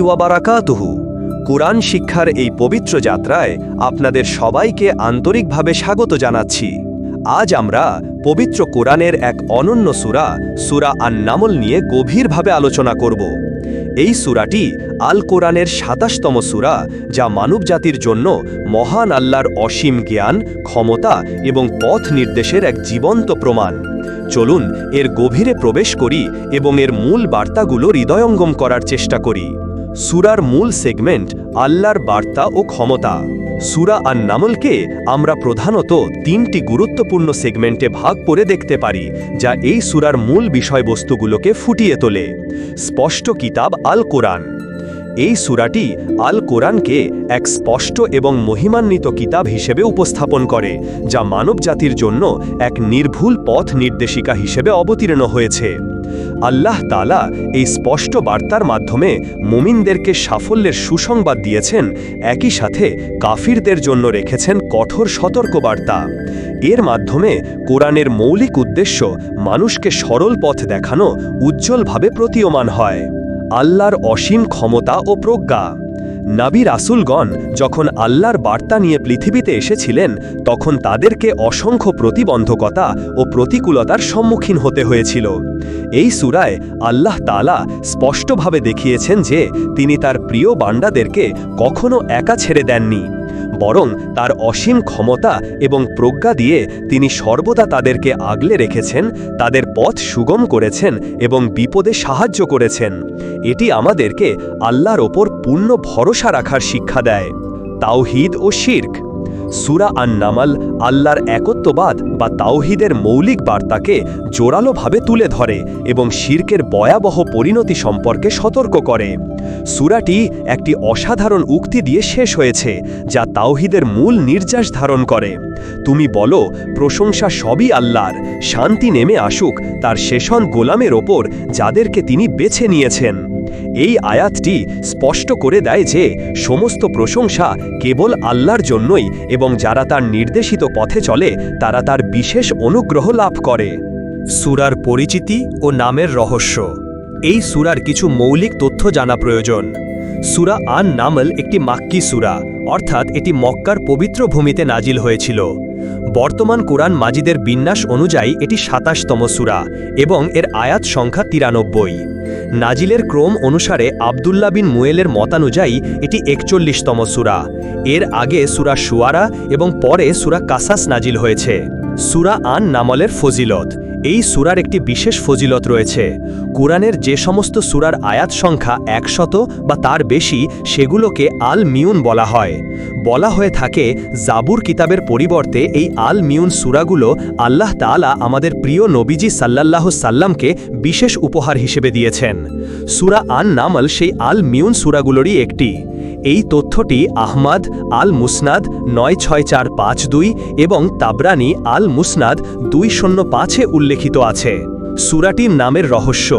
ওয়াবারাকাতুহু। কুরআন শিক্ষার এই পবিত্র যাত্রায় আপনাদের সবাইকে আন্তরিকভাবে স্বাগত জানাচ্ছি। আজ আমরা পবিত্র কোরআনের এক অনন্য সুরা সুরা আন্নামল নিয়ে গভীরভাবে আলোচনা করব। এই সুরাটি আল কোরআনের সাতাশতম সুরা, যা মানবজাতির জন্য মহান আল্লাহর অসীম জ্ঞান, ক্ষমতা এবং পথ নির্দেশের এক জীবন্ত প্রমাণ। চলুন, এর গভীরে প্রবেশ করি এবং এর মূল বার্তাগুলো হৃদয়ঙ্গম করার চেষ্টা করি। সুরার মূল সেগমেন্ট আল্লাহর বার্তা ও ক্ষমতা। সুরা আর নামলকে আমরা প্রধানত তিনটি গুরুত্বপূর্ণ সেগমেন্টে ভাগ করে দেখতে পারি, যা এই সুরার মূল বিষয়বস্তুগুলোকে ফুটিয়ে তোলে। স্পষ্ট কিতাব আল কোরআন এই সুরাটি আল কোরআনকে এক স্পষ্ট এবং মহিমান্বিত কিতাব হিসেবে উপস্থাপন করে, যা মানবজাতির জন্য এক নির্ভুল পথ নির্দেশিকা হিসেবে অবতীর্ণ হয়েছে। আল্লাহ তালা এই স্পষ্ট বার্তার মাধ্যমে মুমিনদেরকে সাফল্যের সুসংবাদ দিয়েছেন, একই সাথে কাফিরদের জন্য রেখেছেন কঠোর সতর্কবার্তা। এর মাধ্যমে কোরআনের মৌলিক উদ্দেশ্য মানুষকে সরল পথ দেখানো উজ্জ্বলভাবে প্রতীয়মান হয়। আল্লাহর অসীম ক্ষমতা ও প্রজ্ঞা। নাবি রাসুলগণ যখন আল্লাহর বার্তা নিয়ে পৃথিবীতে এসেছিলেন, তখন তাদেরকে অসংখ্য প্রতিবন্ধকতা ও প্রতিকূলতার সম্মুখীন হতে হয়েছিল। এই সুরায় আল্লাহ তালা স্পষ্টভাবে দেখিয়েছেন যে তিনি তার প্রিয় বান্ডাদেরকে কখনো একা ছেড়ে দেননি। বরং তার অসীম ক্ষমতা এবং প্রজ্ঞা দিয়ে তিনি সর্বদা তাদেরকে আগলে রেখেছেন, তাদের পথ সুগম করেছেন এবং বিপদে সাহায্য করেছেন। এটি আমাদেরকে আল্লাহর ওপর পূর্ণ ভরসা রাখার শিক্ষা দেয়। তাওহিদ ও শির্ক। সুরা আন নামাল আল্লাহর একত্ববাদ বা তাওহিদের মৌলিক বার্তাকে জোরালোভাবে তুলে ধরে এবং শির্কের ভয়াবহ পরিণতি সম্পর্কে সতর্ক করে। সুরাটি একটি অসাধারণ উক্তি দিয়ে শেষ হয়েছে, যা তাওহিদের মূল নির্যাস ধারণ করে। তুমি বলো, প্রশংসা সবই আল্লাহর, শান্তি নেমে আসুক, তার শেষন গোলামের ওপর যাদেরকে তিনি বেছে নিয়েছেন। এই আয়াতটি স্পষ্ট করে দেয় যে সমস্ত প্রশংসা কেবল আল্লাহর জন্যই এবং যারা তার নির্দেশিত পথে চলে, তারা তার বিশেষ অনুগ্রহ লাভ করে। সুরার পরিচিতি ও নামের রহস্য। এই সুরার কিছু মৌলিক তথ্য জানা প্রয়োজন। সুরা আন নামল একটি মাক্কি সুরা, অর্থাৎ এটি মক্কার পবিত্র ভূমিতে নাজিল হয়েছিল। বর্তমান কোরআন মাজিদের বিন্যাস অনুযায়ী এটি সাতাশতম সুরা এবং এর আয়াত সংখ্যা তিরানব্বই। নাজিলের ক্রম অনুসারে আবদুল্লা বিন মুয়েলের মতানুযায়ী এটি একচল্লিশতম সুরা। এর আগে সুরা সুয়ারা এবং পরে সুরা কাসাস নাজিল হয়েছে। সুরা আন নামলের ফজিলত। এই সুরার একটি বিশেষ ফজিলত রয়েছে। কোরআনের যে সমস্ত সুরার আয়াত সংখ্যা একশত বা তার বেশি, সেগুলোকে আল মিউন বলা হয়। বলা হয়ে থাকে, জাবুর কিতাবের পরিবর্তে এই আল মিউন সুরাগুলো আল্লাহ তালা আমাদের প্রিয় নবীজি সাল্লাল্লাহ সাল্লামকে বিশেষ উপহার হিসেবে দিয়েছেন। সুরা আন নামল সেই আল মিউন সুরাগুলোরই একটি। এই তথ্যটি আহমাদ আল মুসনাদ নয় ছয় চার পাঁচ দুই এবং তাবরানি আল মুসনাদ দুই শূন্য পাঁচে উল্লেখিত আছে। সুরাটির নামের রহস্য।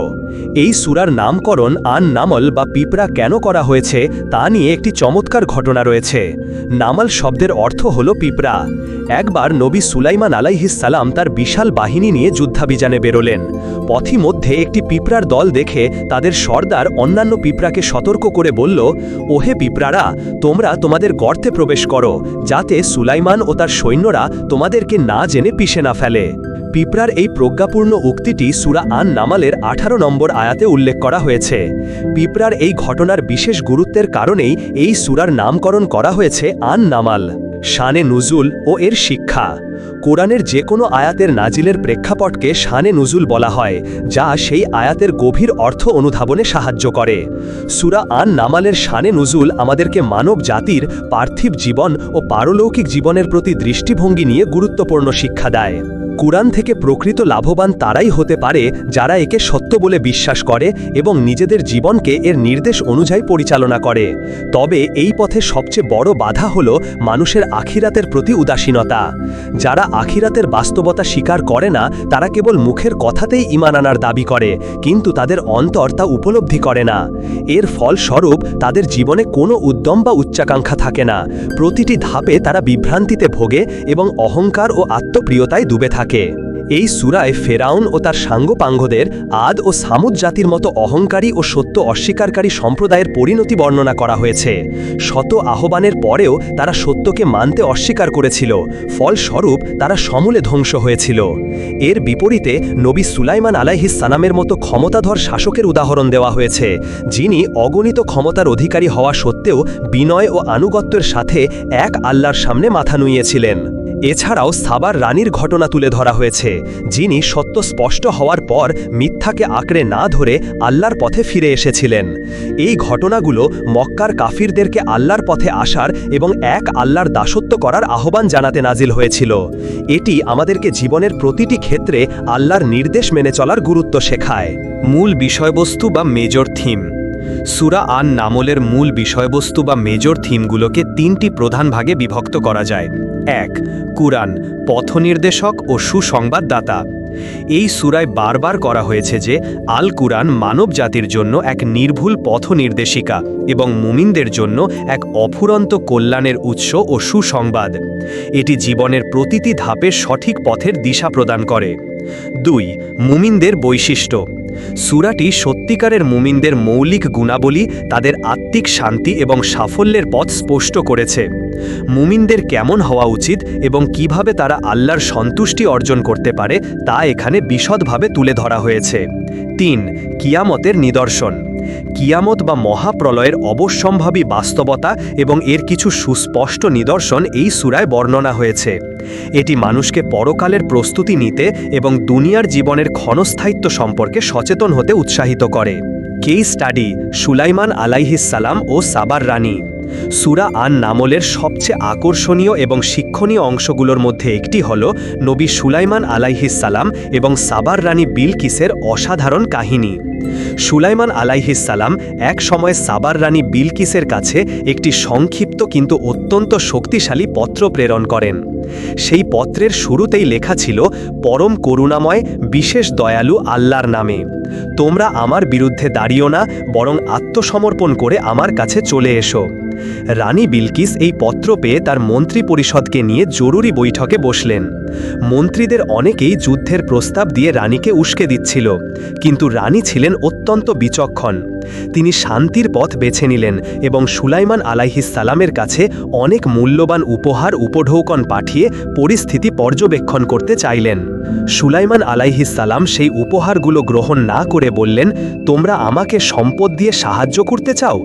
এই সুরার নামকরণ আন নামল বা পিঁপড়া কেন করা হয়েছে তা নিয়ে একটি চমৎকার ঘটনা রয়েছে। নামল শব্দের অর্থ হল পিঁপড়া। একবার নবী সুলাইমান আলাইহিসালাম তার বিশাল বাহিনী নিয়ে যুদ্ধাভিযানে বেরোলেন। পথিমধ্যে একটি পিঁপড়ার দল দেখে তাদের সর্দার অন্যান্য পিঁপড়াকে সতর্ক করে বলল, ওহে পিঁপড়ারা, তোমরা তোমাদের গর্তে প্রবেশ করো, যাতে সুলাইমান ও তার সৈন্যরা তোমাদেরকে না জেনে পিষে না ফেলে। পিঁপড়ার এই প্রজ্ঞাপূর্ণ উক্তিটি সুরা আন নামালের আঠারো নম্বর আয়াতে উল্লেখ করা হয়েছে। পিঁপড়ার এই ঘটনার বিশেষ গুরুত্বের কারণেই এই সুরার নামকরণ করা হয়েছে আন নামাল শানে নুজুল ও এর শিক্ষা। কোরআনের যে কোনো আয়াতের নাজিলের প্রেক্ষাপটকে শানে নুজুল বলা হয়, যা সেই আয়াতের গভীর অর্থ অনুধাবনে সাহায্য করে। সুরা আন নামালের শানে নুজুল আমাদেরকে মানব জাতির পার্থিব জীবন ও পারলৌকিক জীবনের প্রতি দৃষ্টিভঙ্গি নিয়ে গুরুত্বপূর্ণ শিক্ষা দেয়। কোরআন থেকে প্রকৃত লাভবান তারাই হতে পারে যারা একে সত্য বলে বিশ্বাস করে এবং নিজেদের জীবনকে এর নির্দেশ অনুযায়ী পরিচালনা করে। তবে এই পথে সবচেয়ে বড় বাধা হল মানুষের আখিরাতের প্রতি উদাসীনতা যারা আখিরাতের বাস্তবতা স্বীকার করে না, তারা কেবল মুখের কথাতেই ইমান আনার দাবি করে, কিন্তু তাদের অন্তর তা উপলব্ধি করে না। এর ফলস্বরূপ, তাদের জীবনে কোনো উদ্যম বা উচ্চাকাঙ্ক্ষা থাকে না। প্রতিটি ধাপে তারা বিভ্রান্তিতে ভোগে এবং অহংকার ও আত্মপ্রিয়তায় ডুবে থাকে। এই সুরায় ফেরাউন ও তার সাঙ্গপাঙ্গদের আদ ও সামুদ জাতির মতো অহংকারী ও সত্য অস্বীকারী সম্প্রদায়ের পরিণতি বর্ণনা করা হয়েছে। শত আহ্বানের পরেও তারা সত্যকে মানতে অস্বীকার করেছিল, ফলস্বরূপ তারা সমূলে ধ্বংস হয়েছিল। এর বিপরীতে নবী সুলাইমান সালামের মতো ক্ষমতাধর শাসকের উদাহরণ দেওয়া হয়েছে, যিনি অগণিত ক্ষমতার অধিকারী হওয়া সত্ত্বেও বিনয় ও আনুগত্যের সাথে এক আল্লাহর সামনে মাথা নুইয়েছিলেন। এছাড়াও সাবার রানীর ঘটনা তুলে ধরা হয়েছে, যিনি সত্য স্পষ্ট হওয়ার পর মিথ্যাকে আঁকড়ে না ধরে আল্লাহর পথে ফিরে এসেছিলেন। এই ঘটনাগুলো মক্কার কাফিরদেরকে আল্লাহর পথে আসার এবং এক আল্লাহর দাসত্ব করার আহ্বান জানাতে নাজিল হয়েছিল। এটি আমাদেরকে জীবনের প্রতিটি ক্ষেত্রে আল্লাহর নির্দেশ মেনে চলার গুরুত্ব শেখায়। মূল বিষয়বস্তু বা মেজর থিম সুরা আন নামলের মূল বিষয়বস্তু বা মেজর থিমগুলোকে তিনটি প্রধান ভাগে বিভক্ত করা যায়। এক, কুরআন, পথনির্দেশক ও সুসংবাদদাতা। এই সুরায় বারবার করা হয়েছে যে আল কুরআন মানব জাতির জন্য এক নির্ভুল পথ নির্দেশিকা এবং মুমিনদের জন্য এক অফুরন্ত কল্যাণের উৎস ও সুসংবাদ। এটি জীবনের প্রতিটি ধাপে সঠিক পথের দিশা প্রদান করে। দুই, মুমিনদের বৈশিষ্ট্য। সুরাটি সত্যিকারের মুমিনদের মৌলিক গুণাবলী, তাদের আত্মিক শান্তি এবং সাফল্যের পথ স্পষ্ট করেছে। মুমিনদের কেমন হওয়া উচিত এবং কীভাবে তারা আল্লাহর সন্তুষ্টি অর্জন করতে পারে, তা এখানে বিশদভাবে তুলে ধরা হয়েছে। তিন, কিয়ামতের নিদর্শন। কিয়ামত বা মহাপ্রলয়ের অবশ্যম্ভাবী বাস্তবতা এবং এর কিছু সুস্পষ্ট নিদর্শন এই সুরায় বর্ণনা হয়েছে। এটি মানুষকে পরকালের প্রস্তুতি নিতে এবং দুনিয়ার জীবনের ক্ষণস্থায়িত্ব সম্পর্কে সচেতন হতে উৎসাহিত করে। কেই স্টাডি সুলাইমান আলাইহিস সালাম ও সাবার রানী। সুরা আন নামলের সবচেয়ে আকর্ষণীয় এবং শিক্ষণীয় অংশগুলোর মধ্যে একটি হল নবী সুলাইমান আলাইহিসালাম এবং সাবার রানী বিলকিসের অসাধারণ কাহিনী। সুলাইমান আলাইহিসালাম এক সময় সাবার রানী বিলকিসের কাছে একটি সংক্ষিপ্ত কিন্তু অত্যন্ত শক্তিশালী পত্র প্রেরণ করেন। সেই পত্রের শুরুতেই লেখা ছিল, পরম করুণাময়, বিশেষ দয়ালু আল্লাহর নামে। তোমরা আমার বিরুদ্ধে দাঁড়িও না, বরং আত্মসমর্পণ করে আমার কাছে চলে এসো। রানী বিলকিস এই পত্র পেয়ে তার মন্ত্রী পরিষদকে নিয়ে জরুরি বৈঠকে বসলেন। মন্ত্রীদের অনেকেই যুদ্ধের প্রস্তাব দিয়ে রানীকে উস্কে দিচ্ছিল, কিন্তু রানী ছিলেন অত্যন্ত বিচক্ষণ। তিনি শান্তির পথ বেছে নিলেন এবং সুলাইমান সালামের কাছে অনেক মূল্যবান উপহার, উপঢৌকন পাঠিয়ে পরিস্থিতি পর্যবেক্ষণ করতে চাইলেন। সুলাইমান সালাম সেই উপহারগুলো গ্রহণ না করে বললেন, তোমরা আমাকে সম্পদ দিয়ে সাহায্য করতে চাও?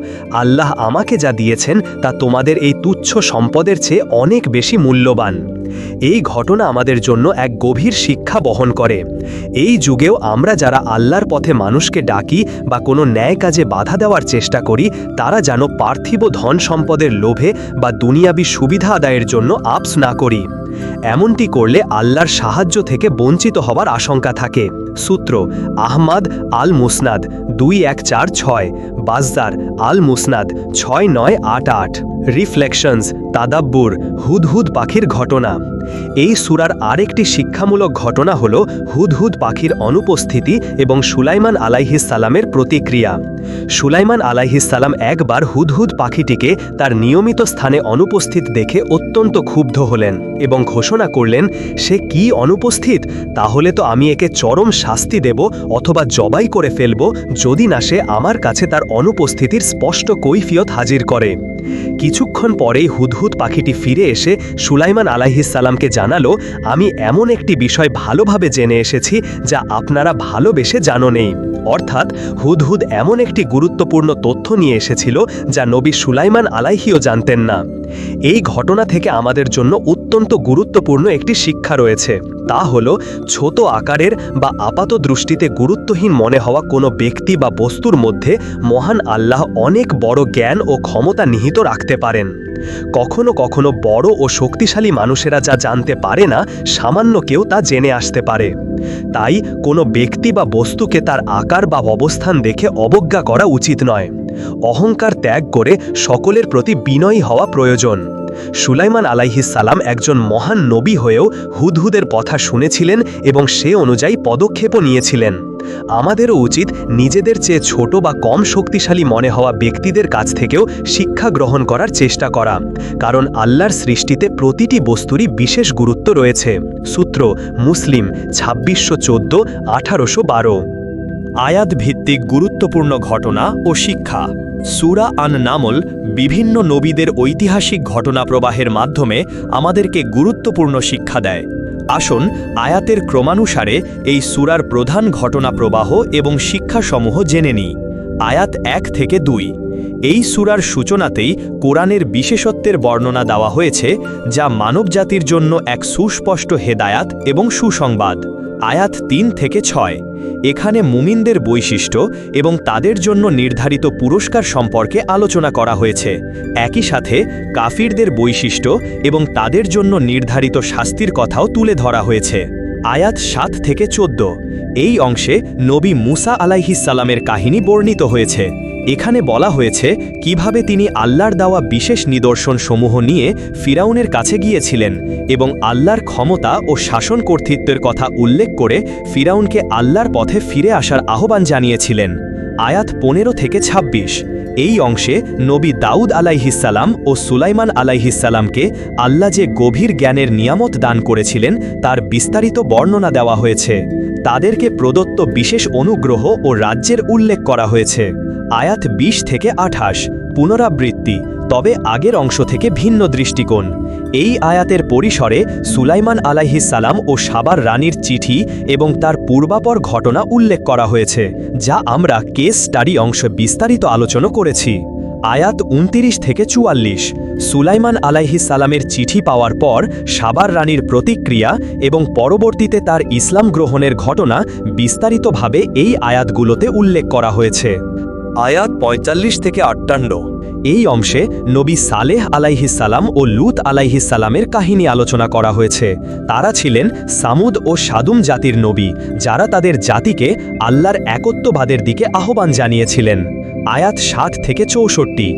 আল্লাহ আমাকে যা দিয়েছেন, তা তোমাদের এই তুচ্ছ সম্পদের চেয়ে অনেক বেশি মূল্যবান। এই ঘটনা আমাদের জন্য এক গভীর শিক্ষা বহন করে। এই যুগেও আমরা যারা আল্লাহর পথে মানুষকে ডাকি বা কোনো ন্যায় কাজে বাধা দেওয়ার চেষ্টা করি, তারা যেন পার্থিব ধন সম্পদের লোভে বা দুনিয়াবি সুবিধা আদায়ের জন্য আপস না করি। এমনটি করলে আল্লাহর সাহায্য থেকে বঞ্চিত হবার আশঙ্কা থাকে। সূত্র, আহমাদ আল মুসনাদ দুই এক চার ছয় বাজদার আল মুসনাদ ছয় নয় আট আট। রিফ্লেকশনস, তাদাব্বুর, হুদহুদ পাখির ঘটনা। এই সুরার আরেকটি শিক্ষামূলক ঘটনা হল হুদহুদ পাখির অনুপস্থিতি এবং সুলাইমান আলাইহিস সালামের প্রতিক্রিয়া। সুলাইমান আলাইহিস সালাম একবার হুদহুদ পাখিটিকে তার নিয়মিত স্থানে অনুপস্থিত দেখে অত্যন্ত ক্ষুব্ধ হলেন এবং ঘোষণা করলেন, সে কি অনুপস্থিত? তাহলে তো আমি একে চরম শাস্তি দেব অথবা জবাই করে ফেলব যদি না সে আমার কাছে তার অনুপস্থিতির স্পষ্ট কৈফিয়ত হাজির করে। কিছুক্ষণ পরেই হুদহুদ পাখিটি ফিরে এসে সুলাইমান আলাইহিসাল্লামকে জানালো, আমি এমন একটি বিষয় ভালোভাবে জেনে এসেছি যা আপনারা ভালোবেসে জানো নেই। অর্থাৎ হুদহুদ এমন একটি গুরুত্বপূর্ণ তথ্য নিয়ে এসেছিল যা নবী সুলাইমান আলাইহিও জানতেন না। এই ঘটনা থেকে আমাদের জন্য অত্যন্ত গুরুত্বপূর্ণ একটি শিক্ষা রয়েছে। তা হল, ছোট আকারের বা আপাত দৃষ্টিতে গুরুত্বহীন মনে হওয়া কোনো ব্যক্তি বা বস্তুর মধ্যে মহান আল্লাহ অনেক বড় জ্ঞান ও ক্ষমতা নিহিত রাখতে পারেন। কখনো কখনো বড় ও শক্তিশালী মানুষেরা যা জানতে পারে না, সামান্য কেউ তা জেনে আসতে পারে। তাই কোনো ব্যক্তি বা বস্তুকে তার আকার বা অবস্থান দেখে অবজ্ঞা করা উচিত নয়। অহংকার ত্যাগ করে সকলের প্রতি বিনয়ী হওয়া প্রয়োজন। সুলাইমান সালাম একজন মহান নবী হয়েও হুদহুদের কথা শুনেছিলেন এবং সে অনুযায়ী পদক্ষেপও নিয়েছিলেন। আমাদেরও উচিত নিজেদের চেয়ে ছোট বা কম শক্তিশালী মনে হওয়া ব্যক্তিদের কাছ থেকেও শিক্ষা গ্রহণ করার চেষ্টা করা, কারণ আল্লাহর সৃষ্টিতে প্রতিটি বস্তুরই বিশেষ গুরুত্ব রয়েছে। সূত্র, মুসলিম, ছাব্বিশশো চোদ্দ, আঠারোশো বারো। আয়াত ভিত্তিক গুরুত্বপূর্ণ ঘটনা ও শিক্ষা। সুরা আন নামল বিভিন্ন নবীদের ঐতিহাসিক ঘটনা প্রবাহের মাধ্যমে আমাদেরকে গুরুত্বপূর্ণ শিক্ষা দেয়। আসুন, আয়াতের ক্রমানুসারে এই সুরার প্রধান ঘটনা প্রবাহ এবং শিক্ষাসমূহ জেনে নিই। আয়াত এক থেকে দুই। এই সুরার সূচনাতেই কোরআনের বিশেষত্বের বর্ণনা দেওয়া হয়েছে, যা মানবজাতির জন্য এক সুস্পষ্ট হেদায়াত এবং সুসংবাদ। আয়াত তিন থেকে ছয়। এখানে মুমিনদের বৈশিষ্ট্য এবং তাদের জন্য নির্ধারিত পুরস্কার সম্পর্কে আলোচনা করা হয়েছে। একই সাথে কাফিরদের বৈশিষ্ট্য এবং তাদের জন্য নির্ধারিত শাস্তির কথাও তুলে ধরা হয়েছে। আয়াত সাত থেকে চোদ্দ। এই অংশে নবী মুসা আলাইহিসাল্লামের কাহিনী বর্ণিত হয়েছে। এখানে বলা হয়েছে কীভাবে তিনি আল্লাহর দেওয়া বিশেষ নিদর্শন সমূহ নিয়ে ফিরাউনের কাছে গিয়েছিলেন এবং আল্লাহর ক্ষমতা ও শাসন কর্তৃত্বের কথা উল্লেখ করে ফিরাউনকে আল্লাহর পথে ফিরে আসার আহ্বান জানিয়েছিলেন। আয়াত পনেরো থেকে ২৬ এই অংশে নবী দাউদ আলাইহিসাল্লাম ও সুলাইমান আলাইহিসাল্লামকে আল্লাহ যে গভীর জ্ঞানের নিয়ামত দান করেছিলেন, তার বিস্তারিত বর্ণনা দেওয়া হয়েছে। তাদেরকে প্রদত্ত বিশেষ অনুগ্রহ ও রাজ্যের উল্লেখ করা হয়েছে। আয়াত ২০ থেকে আঠাশ, পুনরাবৃত্তি, তবে আগের অংশ থেকে ভিন্ন দৃষ্টিকোণ। এই আয়াতের পরিসরে সুলাইমান আলাইহিসাল্লাম ও সাবার রানীর চিঠি এবং তার পূর্বাপর ঘটনা উল্লেখ করা হয়েছে, যা আমরা কেস স্টাডি অংশে বিস্তারিত আলোচনা করেছি। আয়াত উনতিরিশ থেকে চুয়াল্লিশ। সুলাইমান আলাইহি সালামের চিঠি পাওয়ার পর সাবার রানীর প্রতিক্রিয়া এবং পরবর্তীতে তার ইসলাম গ্রহণের ঘটনা বিস্তারিতভাবে এই আয়াতগুলোতে উল্লেখ করা হয়েছে। আয়াত পঁয়তাল্লিশ থেকে আটান্ন। এই অংশে নবী সালেহ আলাইহিসাল্লাম ও লুত আলাইহিসাল্লামের কাহিনী আলোচনা করা হয়েছে। তারা ছিলেন সামুদ ও সাদুম জাতির নবী, যারা তাদের জাতিকে আল্লাহর একত্ববাদের দিকে আহ্বান জানিয়েছিলেন। আয়াত ষাট থেকে চৌষট্টি।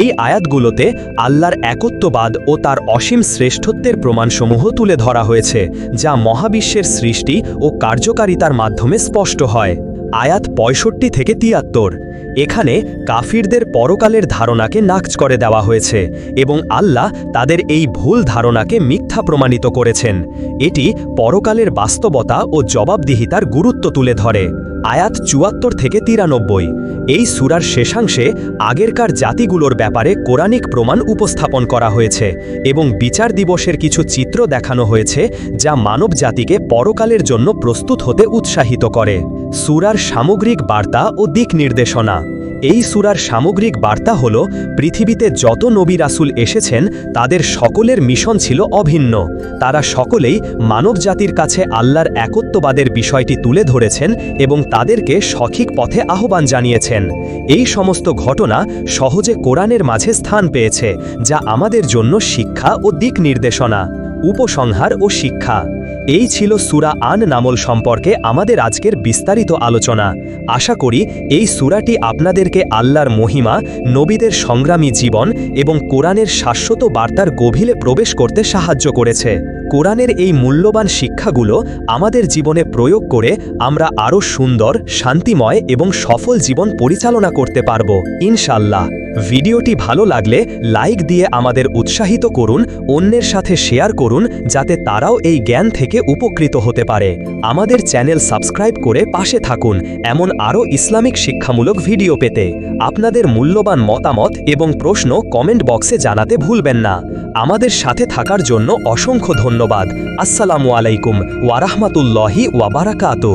এই আয়াতগুলোতে আল্লাহর একত্ববাদ ও তার অসীম শ্রেষ্ঠত্বের প্রমাণসমূহ তুলে ধরা হয়েছে, যা মহাবিশ্বের সৃষ্টি ও কার্যকারিতার মাধ্যমে স্পষ্ট হয়। আয়াত পঁয়ষট্টি থেকে তিয়াত্তর। এখানে কাফিরদের পরকালের ধারণাকে নাকচ করে দেওয়া হয়েছে এবং আল্লাহ তাদের এই ভুল ধারণাকে মিথ্যা প্রমাণিত করেছেন। এটি পরকালের বাস্তবতা ও জবাবদিহিতার গুরুত্ব তুলে ধরে। আয়াত চুয়াত্তর থেকে তিরানব্বই। এই সুরার শেষাংশে আগেরকার জাতিগুলোর ব্যাপারে কোরআনিক প্রমাণ উপস্থাপন করা হয়েছে এবং বিচার দিবসের কিছু চিত্র দেখানো হয়েছে যা মানব জাতিকে পরকালের জন্য প্রস্তুত হতে উৎসাহিত করে। সুরার সামগ্রিক বার্তা ও দিক নির্দেশনা। এই সুরার সামগ্রিক বার্তা হল, পৃথিবীতে যত নবী রাসুল এসেছেন, তাদের সকলের মিশন ছিল অভিন্ন। তারা সকলেই মানবজাতির কাছে আল্লাহর একত্ববাদের বিষয়টি তুলে ধরেছেন এবং তাদেরকে সঠিক পথে আহ্বান জানিয়েছেন। এই সমস্ত ঘটনা সহজে কোরআনের মাঝে স্থান পেয়েছে, যা আমাদের জন্য শিক্ষা ও দিক নির্দেশনা, উপসংহার ও শিক্ষা। এই ছিল সুরা আন নামল সম্পর্কে আমাদের আজকের বিস্তারিত আলোচনা। আশা করি এই সুরাটি আপনাদেরকে আল্লাহর মহিমা, নবীদের সংগ্রামী জীবন এবং কোরআনের শাশ্বত বার্তার গভীরে প্রবেশ করতে সাহায্য করেছে। কোরআনের এই মূল্যবান শিক্ষাগুলো আমাদের জীবনে প্রয়োগ করে আমরা আরও সুন্দর, শান্তিময় এবং সফল জীবন পরিচালনা করতে পারব। ইনশাল্লাহ ভিডিওটি ভালো লাগলে লাইক দিয়ে আমাদের উৎসাহিত করুন, অন্যের সাথে শেয়ার করুন, যাতে তারাও এই জ্ঞান থেকে উপকৃত হতে পারে। আমাদের চ্যানেল সাবস্ক্রাইব করে পাশে থাকুন, এমন আরও ইসলামিক শিক্ষামূলক ভিডিও পেতে। আপনাদের মূল্যবান মতামত এবং প্রশ্ন কমেন্ট বক্সে জানাতে ভুলবেন না। আমাদের সাথে থাকার জন্য অসংখ্য ধন্যবাদ। আসসালামু আলাইকুম ওয়ারাহমাতুল্লাহি ওয়াবারাকাতুহ